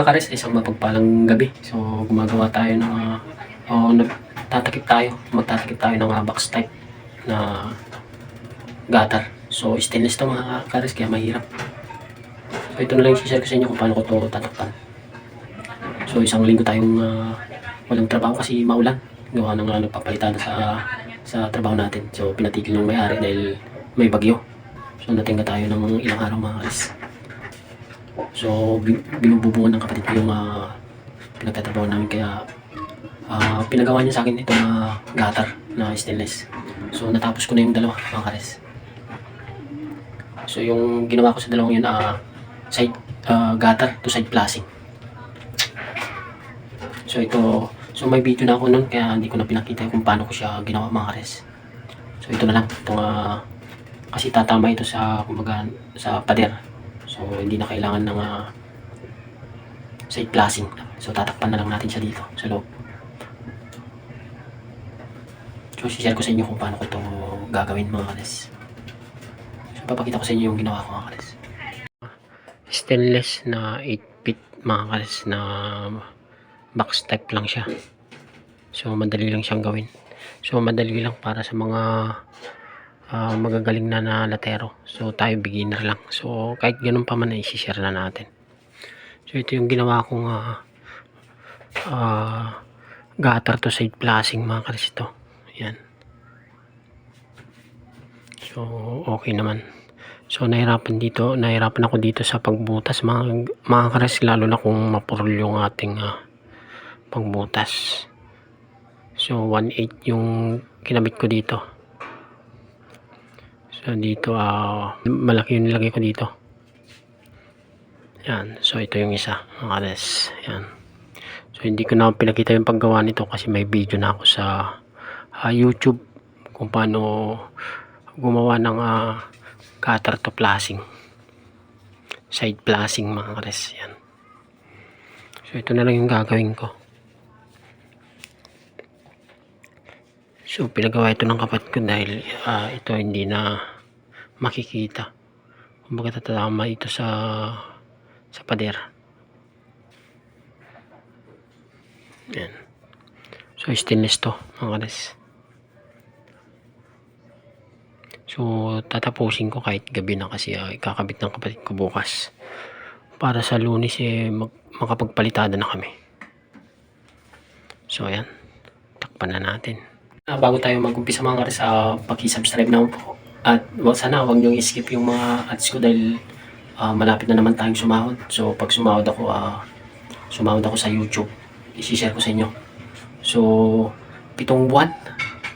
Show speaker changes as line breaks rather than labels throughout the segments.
mga kares, isang mapagpalang gabi. So, gumagawa tayo ng, uh, o nagtatakip tayo, magtatakip tayo ng uh, box type na gutter. So, stainless to mga kares, kaya mahirap. So, ito na lang i-share ko sa inyo kung paano ko to tatakpan. So, isang linggo tayong uh, walang trabaho kasi maulan. Gawa ng uh, nagpapalitan sa sa trabaho natin. So, pinatigil ng may-ari dahil may bagyo. So, natingga tayo ng ilang araw mga kares. So, bi- binububungan ng kapatid ko yung uh, pinagtatrabaho namin kaya ah, pinagawa niya sa akin itong uh, gutter na stainless. So, natapos ko na yung dalawa, mga kares. So, yung ginawa ko sa dalawang yun, ah, side ah, gutter to side flashing. So, ito, so may video na ako nun kaya hindi ko na pinakita kung paano ko siya ginawa, mga kares. So, ito na lang. Itong, ah, kasi tatama ito sa, kumbaga, sa pader. So, hindi na kailangan ng ah, side flashing. So, tatakpan na lang natin siya dito sa loob. So, share ko sa inyo kung paano ko ito gagawin mga kalis. So, papakita ko sa inyo yung ginawa ko mga kalis. Stainless na 8 feet mga kalis na box type lang siya. So, madali lang siyang gawin. So, madali lang para sa mga ah, magagaling na na latero. So, tayo beginner lang. So, kahit ganun pa man, isi-share na natin. So, ito yung ginawa kong ah, ah, gutter to side flashing mga kalis ito. Yan. So, okay naman. So, nahirapan dito, nahirapan ako dito sa pagbutas mga, mga kares, lalo na kung mapurol yung ating ah, pagbutas. So, 1.8 yung kinabit ko dito. So, dito, ah, malaki yung nilagay ko dito. Yan. So, ito yung isa, mga kares. Yan. So, hindi ko na pinakita yung paggawa nito kasi may video na ako sa ah, YouTube kung paano gumawa ng uh, cutter to flashing side flashing mga kares yan so ito na lang yung gagawin ko so pinagawa ito ng kapatid ko dahil ah, ito hindi na makikita kumbaga tatama ito sa sa pader yan so stainless to mga kares So, tatapusin ko kahit gabi na kasi uh, ikakabit ng kapatid ko bukas. Para sa lunes eh, mag, makapagpalitada na kami. So, ayan. Takpan na natin. Ah, bago tayo mag-umpisa mga kares, uh, paki-subscribe na po. At wag sana, wag niyong skip yung mga ads ko dahil ah, malapit na naman tayong sumahod. So, pag sumahod ako, ah, sumahod ako sa YouTube. I-share ko sa inyo. So, pitong buwan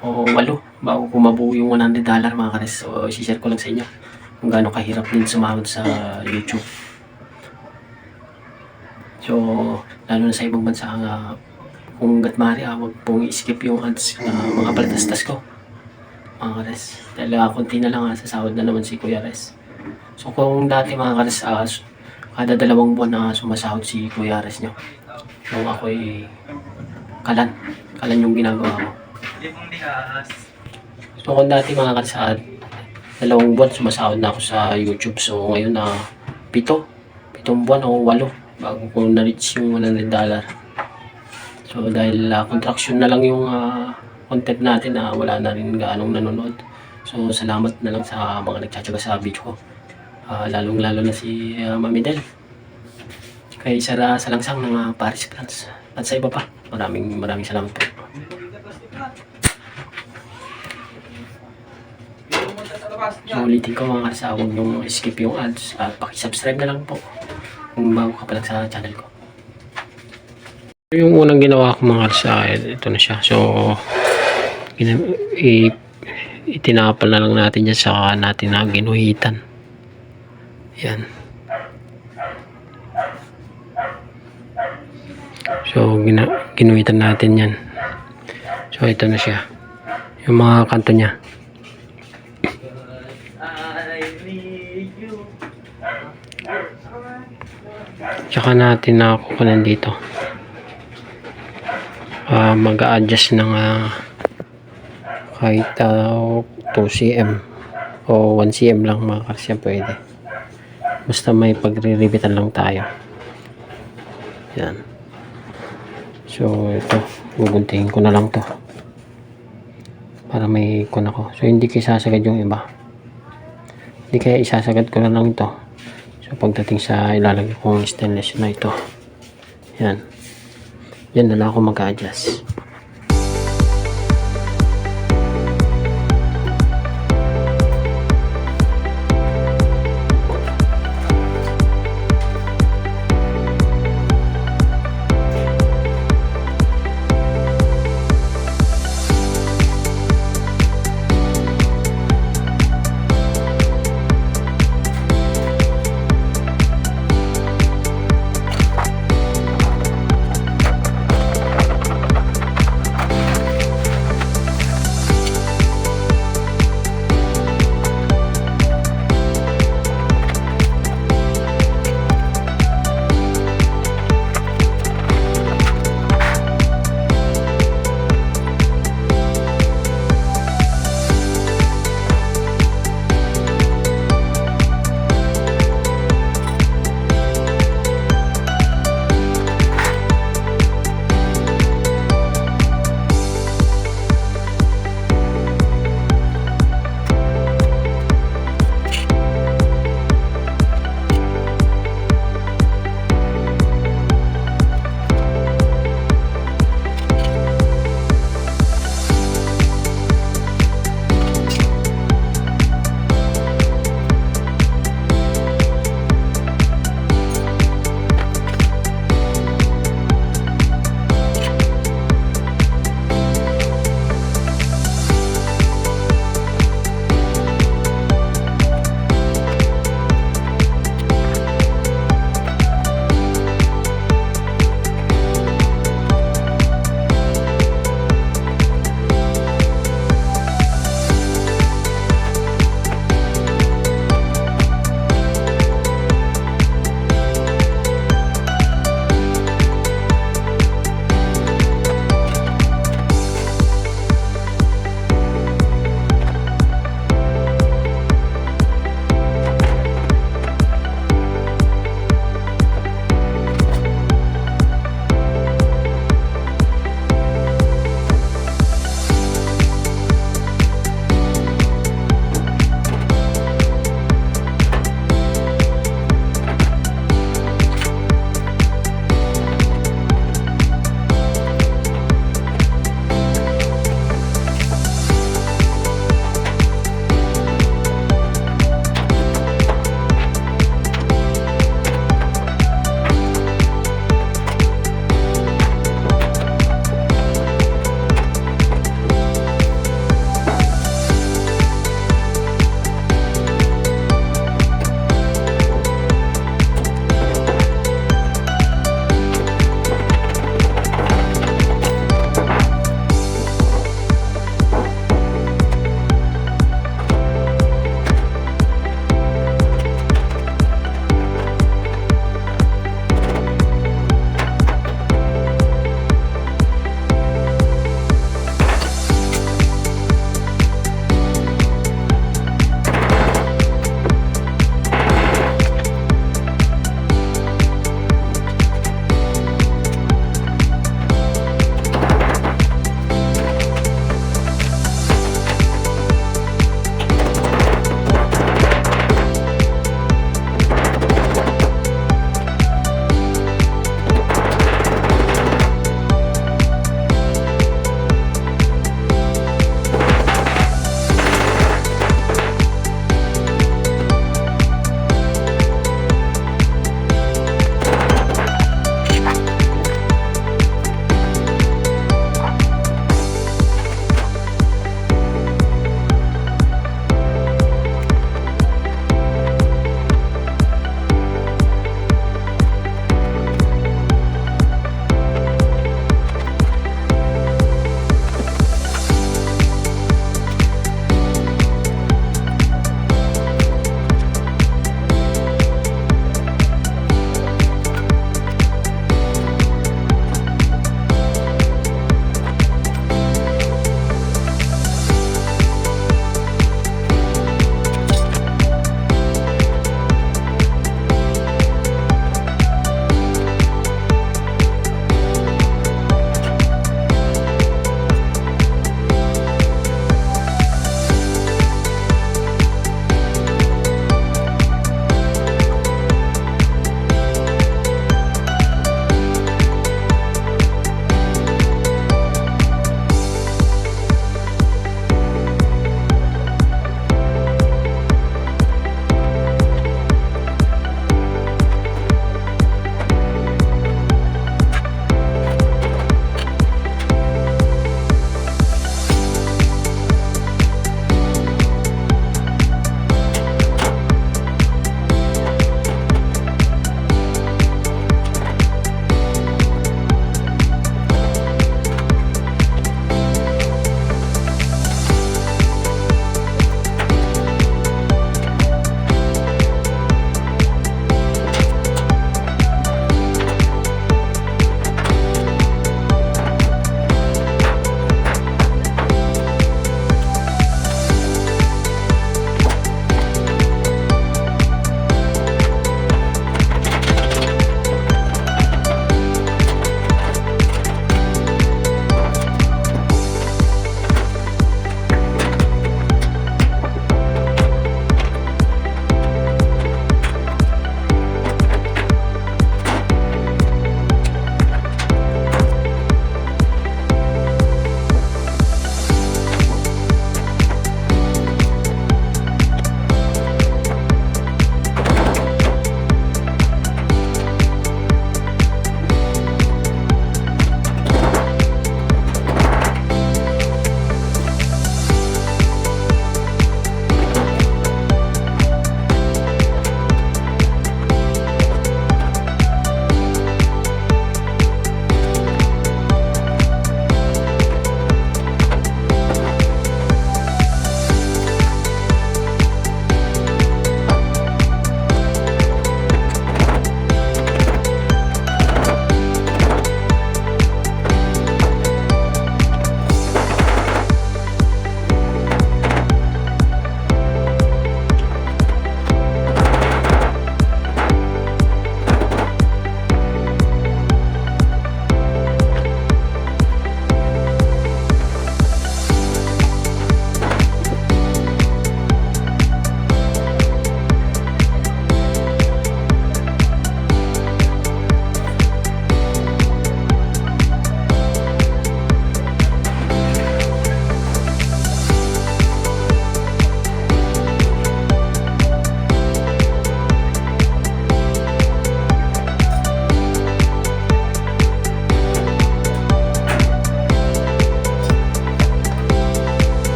o walo bago ko mabuo yung 100 dollar mga kares. So, i-share ko lang sa inyo kung gaano kahirap din sumahod sa YouTube. So, lalo na sa ibang bansa, uh, kung gat maaari, ah, wag pong i-skip yung ads, ah, mga palatastas ko. Mga kares. Dahil uh, konti na lang, uh, sasahod na naman si Kuya Res. So, kung dati mga kares, ah, kada dalawang buwan na sumasahod si Kuya Res nyo. Nung ako'y kalan. Kalan yung ginagawa ko. So kung dati mga kalsad, dalawang buwan sumasahod na ako sa YouTube. So ngayon na pito, pitong buwan o walo bago ko na-reach yung 100 dollar. So dahil uh, contraction na lang yung ah, content natin na wala na rin gaanong nanonood. So salamat na lang sa mga nagtsatsaga sa video ko. Ah, lalong lalo na si uh, Mami Del. Kay Sara Salangsang ng uh, Paris, France. At sa iba pa, maraming maraming salamat po. So ulitin ko mga karsa, huwag niyong skip yung ads at pakisubscribe na lang po kung bago ka pa lang sa channel ko. Yung unang ginawa ko mga karsa, eh, ito na siya. So, i- itinapal na lang natin dyan sa natin na ginuhitan. Yan. So, ginuhitan natin yan. So, ito na siya. Yung mga kanto niya. Tsaka natin nakukunan dito. Ah, mag-a-adjust ng ah, kahit ah, 2 cm o 1 cm lang mga karsya pwede. Basta may pagre-rivetan lang tayo. Yan. So, ito. Guguntingin ko na lang to. Para may kun ako. So, hindi kayo sasagad yung iba. Hindi kaya isasagad ko na lang ito. So, pagdating sa ilalagay kong stainless na ito. Yan. Yan na lang ako mag-adjust.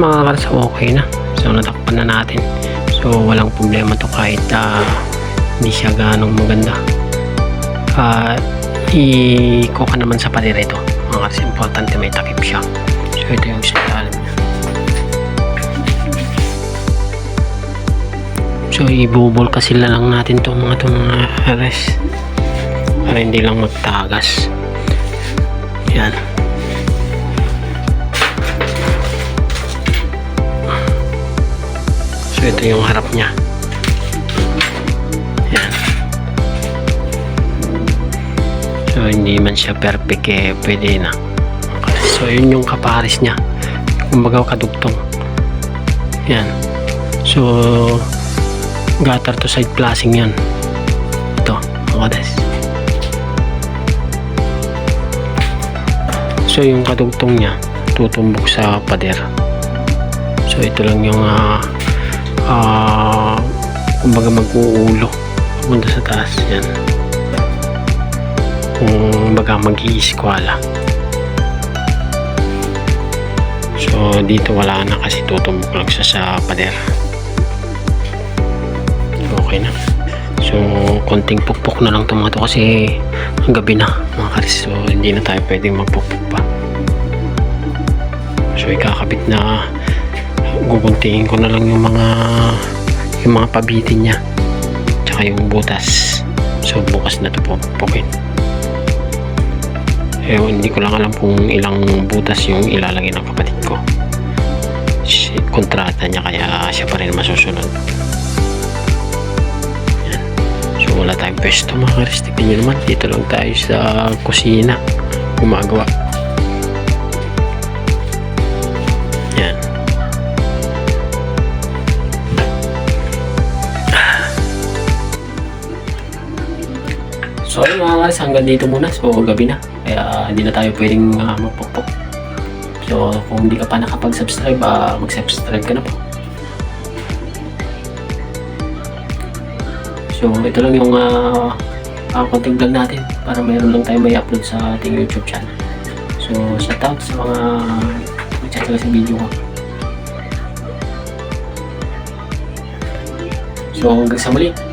Mga karas, okay na. So natakpan na natin. So walang problema to kahit ah, hindi siya ganong maganda. I-ko ka naman sa pader ito. Mga karas, importante may takip siya. So ito yung sa ilalim niya. So ibubol kasi lang natin to mga to mga karas. Para hindi lang magtagas. Yan. So ito yung harap niya. Yan. So hindi man siya perfect eh, pwede na. So yun yung kapares niya. Kumbaga kadugtong. Yan. So gutter to side flashing yan. Ito, kades. So yung kadugtong niya tutumbok sa pader. So ito lang yung ah ah, kumbaga mag-uulo. Punta sa taas yan. Kung baga mag-iiskwala so dito wala na kasi tutumbok lang siya sa pader. Okay na. So konting pukpok na lang ito mga to kasi ang gabi na mga karis. So hindi na tayo pwedeng magpukpok pa. So ikakabit na guguntingin ko na lang yung mga yung mga pabitin niya. Tsaka yung butas. So bukas na ito pupukin ewan hindi ko lang alam kung ilang butas yung ilalagay ng kapatid ko. Kontrata niya kaya siya pa rin masusunod. Yan. so wala tayong pesto mga karis tignan nyo naman dito lang tayo sa kusina. Gumagawa So ayun mga karis, hanggang dito muna. So gabi na. Kaya hindi na tayo pwedeng uh, magpukpok. So kung hindi ka pa nakapag-subscribe, ah, mag-subscribe ka na po. So ito lang yung uh, uh, konting vlog natin para mayroon lang tayo may upload sa ating YouTube channel. So shout out sa mga nagtsatsaga sa video ko. So hanggang sa muli.